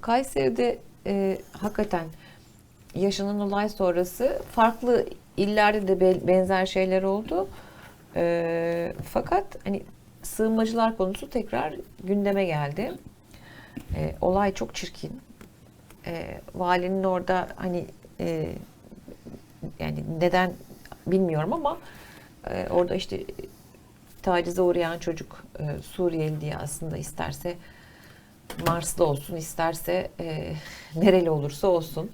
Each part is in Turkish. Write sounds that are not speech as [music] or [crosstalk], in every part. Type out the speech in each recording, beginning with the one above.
Kayseri'de e, hakikaten yaşanan olay sonrası farklı illerde de be- benzer şeyler oldu. E, fakat hani sığınmacılar konusu tekrar gündeme geldi. E, olay çok çirkin. E, valinin orada hani e, yani neden bilmiyorum ama e, orada işte tacize uğrayan çocuk e, Suriyeli diye aslında isterse Marslı olsun isterse e, nereli olursa olsun.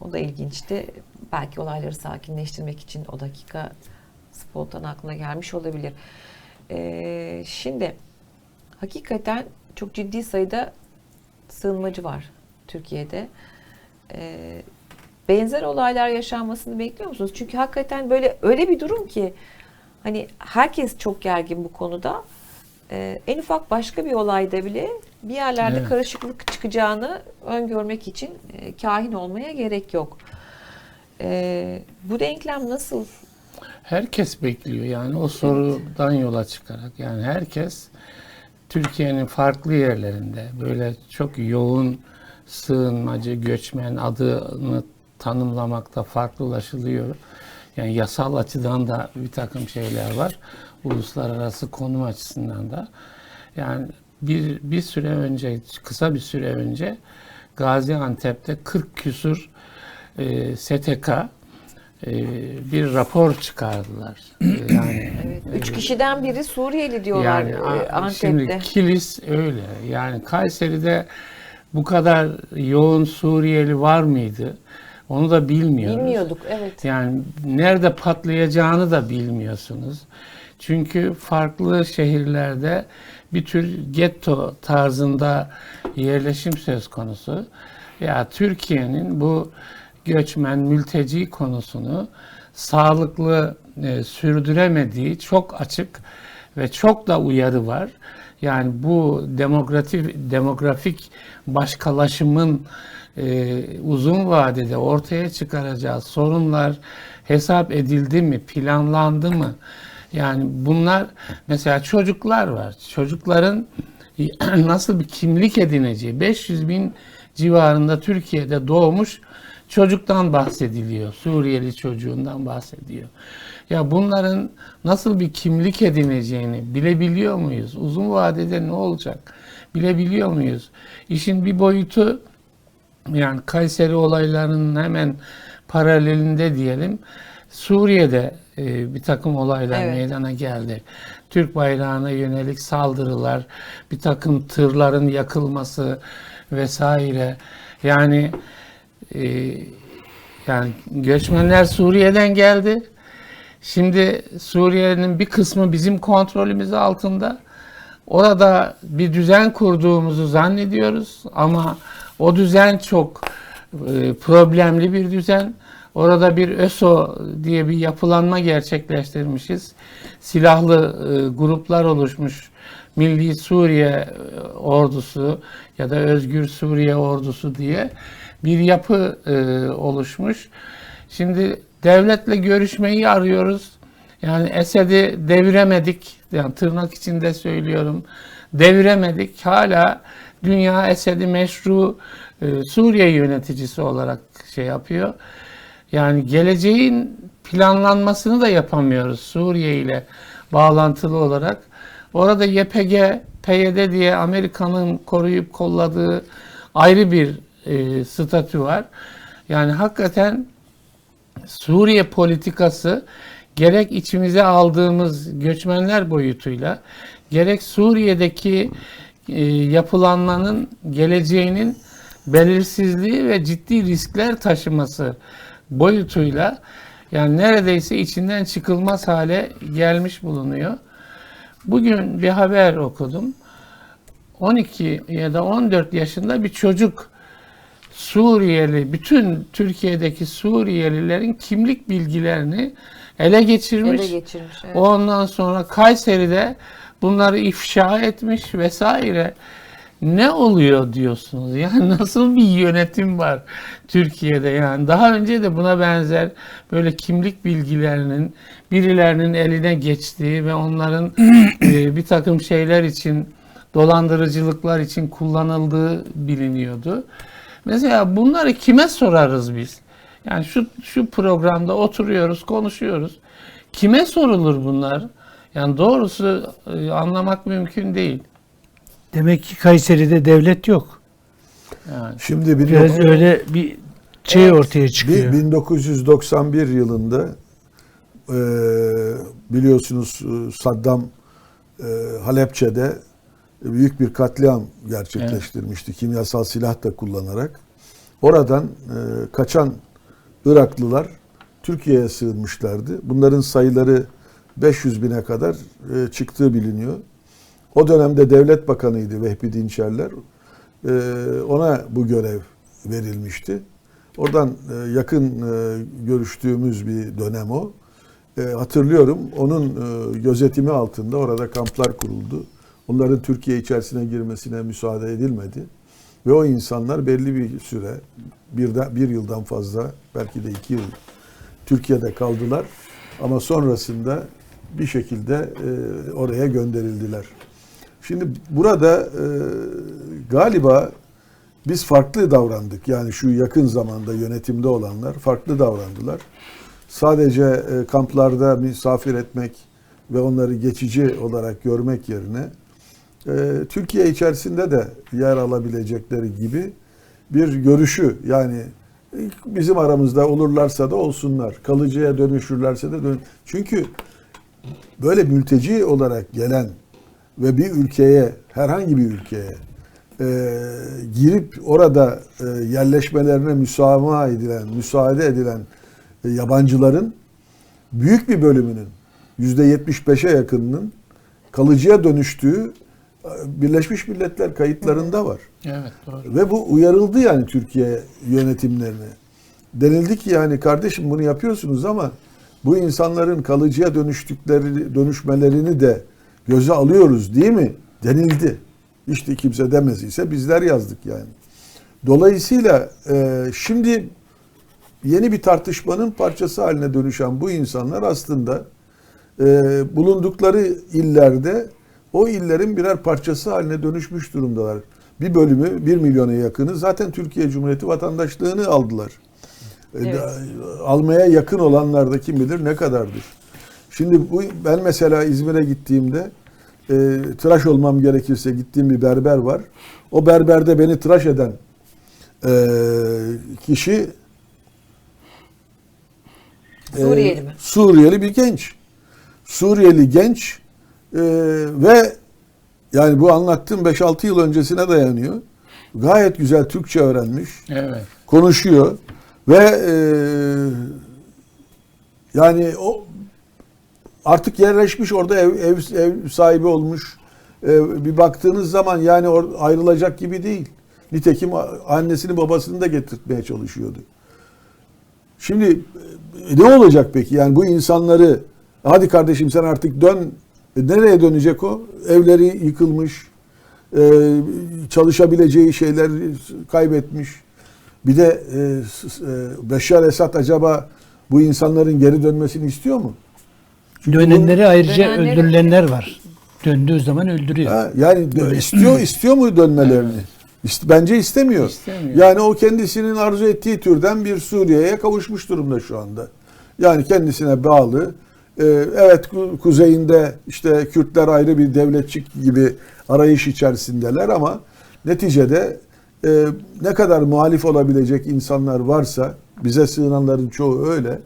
O da ilginçti. Belki olayları sakinleştirmek için o dakika spontan aklına gelmiş olabilir. E, şimdi hakikaten çok ciddi sayıda sığınmacı var Türkiye'de. E, benzer olaylar yaşanmasını bekliyor musunuz? Çünkü hakikaten böyle öyle bir durum ki hani herkes çok gergin bu konuda. Ee, en ufak başka bir olayda bile bir yerlerde Evet. karışıklık çıkacağını öngörmek için e, kahin olmaya gerek yok. Ee, bu denklem nasıl? Herkes bekliyor yani o sorudan yola çıkarak yani herkes Türkiye'nin farklı yerlerinde böyle çok yoğun sığınmacı, göçmen adını tanımlamakta farklılaşılıyor. Yani yasal açıdan da bir takım şeyler var. Uluslararası konum açısından da. Yani bir, bir süre önce, kısa bir süre önce Gaziantep'te 40 küsur e, STK e, bir rapor çıkardılar. E, [clears throat] yani Evet, üç kişiden biri Suriyeli diyorlar yani e, Antep'te. şimdi Kilis öyle. Yani Kayseri'de bu kadar yoğun Suriyeli var mıydı? Onu da bilmiyoruz. Bilmiyorduk evet. Yani nerede patlayacağını da bilmiyorsunuz. Çünkü farklı şehirlerde bir tür getto tarzında yerleşim söz konusu. Ya Türkiye'nin bu göçmen, mülteci konusunu sağlıklı e, sürdüremediği çok açık ve çok da uyarı var. Yani bu demografik demografik başkalaşımın e, uzun vadede ortaya çıkaracağı sorunlar hesap edildi mi, planlandı mı? Yani bunlar mesela çocuklar var. Çocukların [clears throat] nasıl bir kimlik edineceği 500 bin civarında Türkiye'de doğmuş çocuktan bahsediliyor. Suriyeli çocuğundan bahsediyor. Ya bunların nasıl bir kimlik edineceğini bilebiliyor muyuz? Uzun vadede ne olacak? Bilebiliyor muyuz? İşin bir boyutu yani Kayseri olaylarının hemen paralelinde diyelim Suriye'de e, bir takım olaylar Evet. meydana geldi. Türk bayrağına yönelik saldırılar, bir takım tırların yakılması vesaire. Yani e, yani göçmenler Suriye'den geldi. Şimdi Suriye'nin bir kısmı bizim kontrolümüz altında. Orada bir düzen kurduğumuzu zannediyoruz ama o düzen çok e, problemli bir düzen. Orada bir ÖSO diye bir yapılanma gerçekleştirmişiz. Silahlı e, gruplar oluşmuş. Milli Suriye e, ordusu ya da Özgür Suriye ordusu diye bir yapı oluşmuş. Şimdi devletle görüşmeyi arıyoruz. Yani Esed'i deviremedik. Yani tırnak içinde söylüyorum. Deviremedik. Hala dünya Esed'i meşru e, Suriye yöneticisi olarak şey yapıyor. Yani geleceğin planlanmasını da yapamıyoruz Suriye ile bağlantılı olarak. Orada YPG, PYD diye Amerika'nın koruyup kolladığı ayrı bir e, statü var. Yani hakikaten Suriye politikası gerek içimize aldığımız göçmenler boyutuyla gerek Suriye'deki e, yapılanmanın geleceğinin belirsizliği ve ciddi riskler taşıması boyutuyla yani neredeyse içinden çıkılmaz hale gelmiş bulunuyor. Bugün bir haber okudum. 12 ya da 14 yaşında bir çocuk Suriyeli, bütün Türkiye'deki Suriyelilerin kimlik bilgilerini ele geçirmiş. Ele geçirmiş. Evet. Ondan sonra Kayseri'de bunları ifşa etmiş vesaire. Ne oluyor diyorsunuz? [laughs] Yani nasıl bir yönetim var Türkiye'de yani? Daha önce de buna benzer böyle kimlik bilgilerinin birilerinin eline geçtiği ve onların [clears throat] e, bir takım şeyler için dolandırıcılıklar için kullanıldığı biliniyordu. Mesela bunları kime sorarız biz? Yani şu şu programda oturuyoruz, konuşuyoruz. Kime sorulur bunlar? Yani doğrusu e, anlamak mümkün değil. Demek ki Kayseri'de devlet yok. Yani Şimdi bir Biraz öyle bir şey Evet. ortaya çıkıyor. 1991 yılında e, biliyorsunuz e, Saddam e, Halepçe'de büyük bir katliam gerçekleştirmişti. Kimyasal silah da kullanarak. Oradan e, kaçan Iraklılar Türkiye'ye sığınmışlardı. Bunların sayıları 500 bine kadar e, çıktığı biliniyor. O dönemde devlet bakanıydı Vehbi Dinçerler. E, ona bu görev verilmişti. Oradan e, yakın e, görüştüğümüz bir dönem o. E, hatırlıyorum onun e, gözetimi altında orada kamplar kuruldu. Onların Türkiye içerisine girmesine müsaade edilmedi. Ve o insanlar belli bir süre, bir, de, bir yıldan fazla, belki de iki yıl Türkiye'de kaldılar. Ama sonrasında bir şekilde e, oraya gönderildiler. Şimdi burada e, galiba biz farklı davrandık. Yani şu yakın zamanda yönetimde olanlar farklı davrandılar. Sadece e, kamplarda misafir etmek ve onları geçici olarak görmek yerine Türkiye içerisinde de yer alabilecekleri gibi bir görüşü yani bizim aramızda olurlarsa da olsunlar. Kalıcıya dönüşürlerse de dön. Çünkü böyle mülteci olarak gelen ve bir ülkeye herhangi bir ülkeye e, girip orada e, yerleşmelerine müsamaha edilen, müsaade edilen e, yabancıların büyük bir bölümünün %75'e yakınının kalıcıya dönüştüğü Birleşmiş Milletler kayıtlarında var. evet doğru. Ve bu uyarıldı yani Türkiye yönetimlerine. Denildi ki yani kardeşim bunu yapıyorsunuz ama bu insanların kalıcıya dönüştükleri dönüşmelerini de göze alıyoruz değil mi? Denildi. İşte kimse demez ise bizler yazdık yani. Dolayısıyla e, şimdi yeni bir tartışmanın parçası haline dönüşen bu insanlar aslında e, bulundukları illerde o illerin birer parçası haline dönüşmüş durumdalar. Bir bölümü, bir milyona yakını zaten Türkiye Cumhuriyeti vatandaşlığını aldılar. E, Evet. Almaya yakın olanlar da kim bilir ne kadardır. Şimdi bu ben mesela İzmir'e gittiğimde e, tıraş olmam gerekirse gittiğim bir berber var. O berberde beni tıraş eden e, kişi e, Suriyeli mi? Suriyeli bir genç. Suriyeli genç e, ve yani bu anlattığım 5-6 yıl öncesine dayanıyor. Gayet güzel Türkçe öğrenmiş Evet. konuşuyor ve e, yani o artık yerleşmiş orada ev, ev, ev sahibi olmuş. E, bir baktığınız zaman yani or, ayrılacak gibi değil. Nitekim annesini babasını da getirtmeye çalışıyordu. Şimdi e, ne olacak peki? Yani bu insanları hadi kardeşim sen artık dön. E, nereye dönecek o? Evleri yıkılmış. e, çalışabileceği şeyler kaybetmiş. Bir de e, e, Beşar Esad acaba bu insanların geri dönmesini istiyor mu? Dönenleri ayrıca Dönenleri- öldürülenler var. Döndüğü zaman öldürüyor. Ha, yani istiyor [laughs] istiyor mu dönmelerini? İst- bence istemiyor. İstemiyor. Yani o kendisinin arzu ettiği türden bir Suriye'ye kavuşmuş durumda şu anda. Yani kendisine bağlı. Ee, evet ku- kuzeyinde işte Kürtler ayrı bir devletçik gibi arayış içerisindeler ama neticede e, ne kadar muhalif olabilecek insanlar varsa bize sığınanların çoğu öyle.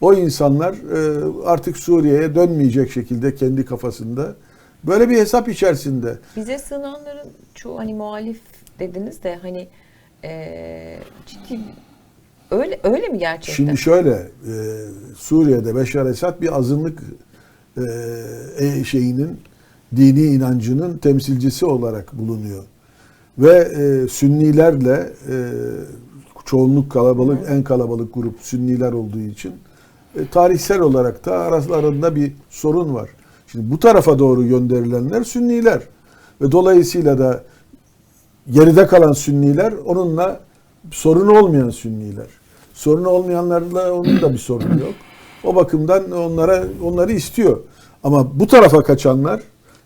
O insanlar e, artık Suriye'ye dönmeyecek şekilde kendi kafasında böyle bir hesap içerisinde. Bize sığınanların çoğu hani muhalif dediniz de hani eee, ciddi öyle öyle mi gerçekten? Şimdi şöyle, e, Suriye'de Beşar Esad bir azınlık e, e, şeyinin, dini inancının temsilcisi olarak bulunuyor. Ve e, Sünnilerle e, çoğunluk kalabalık, en kalabalık grup Sünniler olduğu için e, tarihsel olarak da aralarında bir sorun var. Şimdi bu tarafa doğru gönderilenler Sünniler. Ve dolayısıyla da geride kalan Sünniler onunla sorunu olmayan Sünniler. Sorunu olmayanlarla onun da bir [clears throat] sorunu yok. O bakımdan onlara onları istiyor. Ama bu tarafa kaçanlar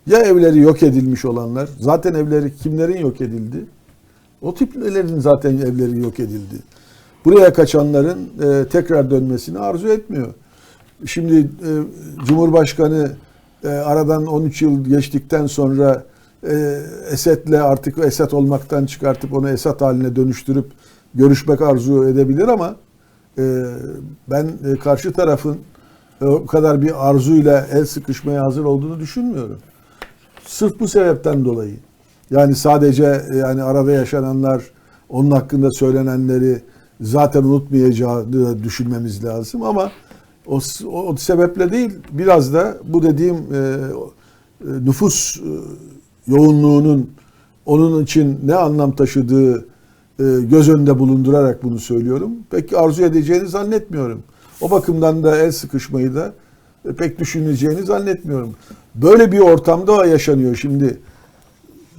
Ya evleri yok edilmiş olanlar, zaten evleri kimlerin yok edildi? O tiplerin zaten evleri yok edildi. Buraya kaçanların e, tekrar dönmesini arzu etmiyor. Şimdi e, Cumhurbaşkanı e, aradan 13 yıl geçtikten sonra e, Esed'le artık Esed olmaktan çıkartıp onu Esad haline dönüştürüp görüşmek arzu edebilir ama e, ben e, karşı tarafın e, o kadar bir arzuyla el sıkışmaya hazır olduğunu düşünmüyorum. Sırf bu sebepten dolayı. Yani sadece e, yani arada yaşananlar, onun hakkında söylenenleri zaten unutmayacağını düşünmemiz lazım ama o, o, sebeple değil biraz da bu dediğim e, e, nüfus e, yoğunluğunun onun için ne anlam taşıdığı göz önünde bulundurarak bunu söylüyorum. Pek arzu edeceğini zannetmiyorum. O bakımdan da el sıkışmayı da e, pek düşüneceğini zannetmiyorum. Böyle bir ortamda yaşanıyor şimdi.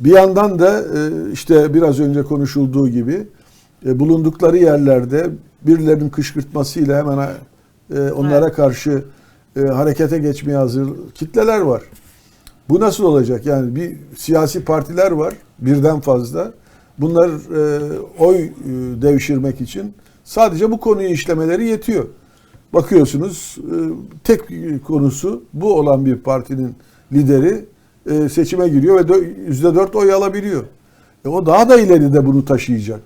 Bir yandan da e, işte biraz önce konuşulduğu gibi e, bulundukları yerlerde birilerinin kışkırtmasıyla hemen e, onlara karşı e, harekete geçmeye hazır kitleler var. Bu nasıl olacak? Yani bir siyasi partiler var birden fazla. Bunlar e, oy e, devşirmek için sadece bu konuyu işlemeleri yetiyor. Bakıyorsunuz e, tek konusu bu olan bir partinin lideri e, seçime giriyor ve dö- %4 oy alabiliyor. E, o daha da ileride bunu taşıyacak.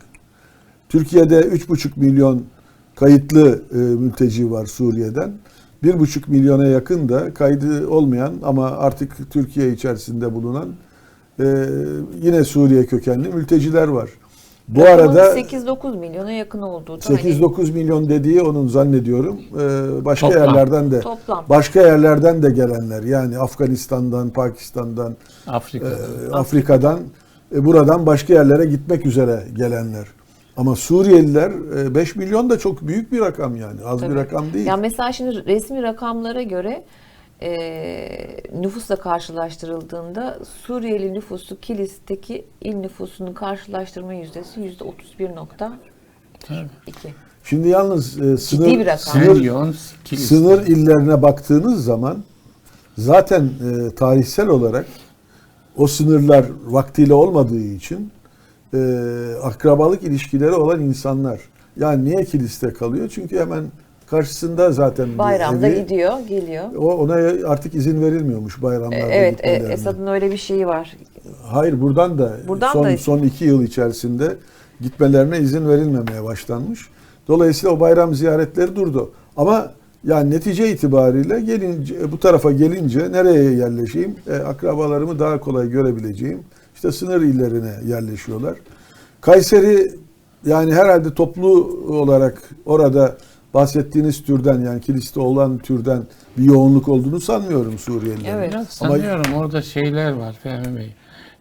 Türkiye'de 3,5 milyon kayıtlı e, mülteci var Suriye'den. 1,5 milyona yakın da kaydı olmayan ama artık Türkiye içerisinde bulunan e, yine Suriye kökenli mülteciler var. Bu Rakamın arada 8-9 milyona yakın olduğu da hani 8-9 milyon dediği onun zannediyorum e, başka Toplam. yerlerden de toplam. başka yerlerden de gelenler yani Afganistan'dan, Pakistan'dan, Afrika. e, Afrika'dan e, buradan başka yerlere gitmek üzere gelenler. Ama Suriyeliler e, 5 milyon da çok büyük bir rakam yani. Az bir Tabii. rakam değil. Ya mesela şimdi resmi rakamlara göre e, nüfusla karşılaştırıldığında Suriyeli nüfusu Kilis'teki il nüfusunun karşılaştırma yüzdesi yüzde 31.2. Tabii. Şimdi yalnız e, sınır, sınır, sınır illerine baktığınız zaman zaten e, tarihsel olarak o sınırlar vaktiyle olmadığı için e, akrabalık ilişkileri olan insanlar. Yani niye kiliste kalıyor? Çünkü hemen karşısında zaten Bayramda evi. gidiyor, geliyor. O ona artık izin verilmiyormuş E, bayramlarda Evet, e. Esad'ın öyle bir şeyi var. Hayır buradan da Buradan son da- son iki yıl içerisinde gitmelerine izin verilmemeye başlanmış. Dolayısıyla o bayram ziyaretleri durdu. Ama yani netice itibariyle gelince bu tarafa gelince nereye yerleşeyim? E, akrabalarımı daha kolay görebileceğim. İşte sınır illerine yerleşiyorlar. Kayseri yani herhalde toplu olarak orada bahsettiğiniz türden yani kiliste olan türden bir yoğunluk olduğunu sanmıyorum Suriyelilerin. Evet. Biraz sanıyorum orada şeyler var Fehmi Bey.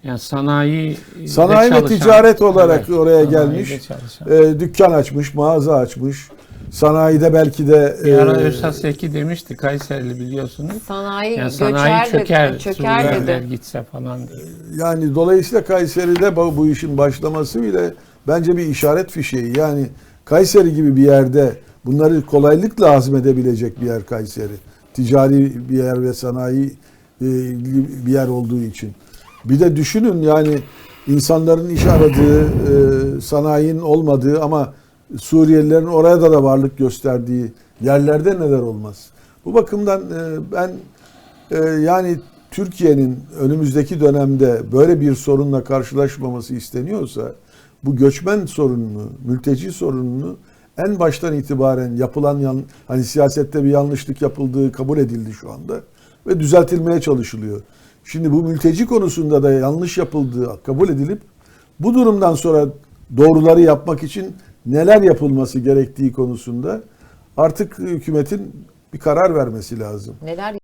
Yani sanayi Sanayi ve ticaret olarak oraya gelmiş. Çalışan. E, dükkan açmış, mağaza açmış. Sanayide belki de Bir ara e, Seki demişti Kayserili biliyorsunuz. Sanayi Yani göçer sanayi çöker, çöker Suriyeliler dedi. gitse falan diye. yani dolayısıyla Kayseri'de bu, bu işin başlaması bile bence bir işaret fişeği. Yani Kayseri gibi bir yerde bunları kolaylıkla hazmedebilecek bir yer Kayseri. Ticari bir yer ve sanayi e, bir yer olduğu için. Bir de düşünün yani insanların iş aradığı, e, sanayinin olmadığı ama Suriyelilerin oraya da varlık gösterdiği yerlerde neler olmaz. Bu bakımdan e, ben yani Türkiye'nin önümüzdeki dönemde böyle bir sorunla karşılaşmaması isteniyorsa bu göçmen sorununu, mülteci sorununu en baştan itibaren yapılan yan, hani siyasette bir yanlışlık yapıldığı kabul edildi şu anda ve düzeltilmeye çalışılıyor. Şimdi bu mülteci konusunda da yanlış yapıldığı kabul edilip bu durumdan sonra doğruları yapmak için neler yapılması gerektiği konusunda artık hükümetin bir karar vermesi lazım. Neler